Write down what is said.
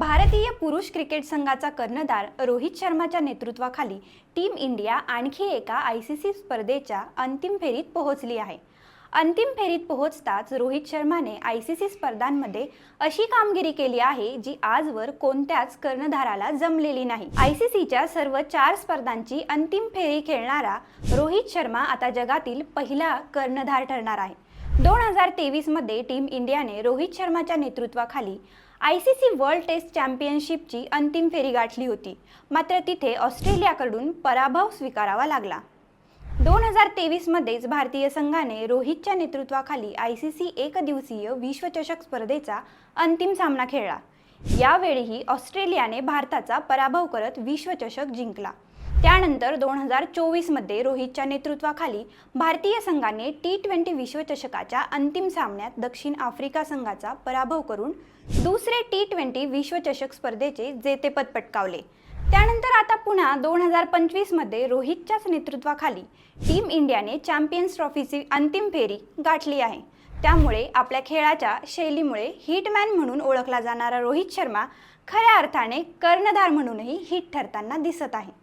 भारतीय पुरुष क्रिकेट संघाचा कर्णधार रोहित शर्माच्या नेतृत्वाखाली टीम इंडिया आणखी एका आय सी सी स्पर्धेच्या अंतिम फेरीत पोहोचली आहे. अंतिम फेरीत पोहोचताच रोहित शर्माने आय सी सी स्पर्धांमध्ये अशी कामगिरी केली आहे जी आजवर कोणत्याच कर्णधाराला जमलेली नाही. आय सी सीच्या सर्व चार स्पर्धांची अंतिम फेरी खेळणारा रोहित शर्मा आता जगातील पहिला कर्णधार ठरणार आहे. दोन हजार तेवीसमध्ये टीम इंडियाने रोहित शर्माच्या नेतृत्वाखाली I C C world test चॅम्पियनशिपची अंतिम फेरी गाठली होती. मात्र तिथे ऑस्ट्रेलियाकडून पराभव स्वीकारावा लागला. दोन हजार तेवीसमध्येच भारतीय संघाने रोहितच्या नेतृत्वाखाली आय सी सी एकदिवसीय विश्वचषक स्पर्धेचा अंतिम सामना खेळला. यावेळीही ऑस्ट्रेलियाने भारताचा पराभव करत विश्वचषक जिंकला. त्यानंतर दोन हजार चोवीसमध्ये रोहितच्या नेतृत्वाखाली भारतीय संघाने टी ट्वेंटी विश्वचषकाच्या अंतिम सामन्यात दक्षिण आफ्रिका संघाचा पराभव करून दुसरे टी ट्वेंटी विश्वचषक स्पर्धेचे जेतेपद पटकावले. त्यानंतर आता पुन्हा दोन हजार पंचवीसमध्ये रोहितच्याच नेतृत्वाखाली टीम इंडियाने चॅम्पियन्स ट्रॉफीची अंतिम फेरी गाठली आहे. त्यामुळे आपल्या खेळाच्या शैलीमुळे हिटमॅन म्हणून ओळखला जाणारा रोहित शर्मा खऱ्या अर्थाने कर्णधार म्हणूनही हिट ठरताना दिसत आहे.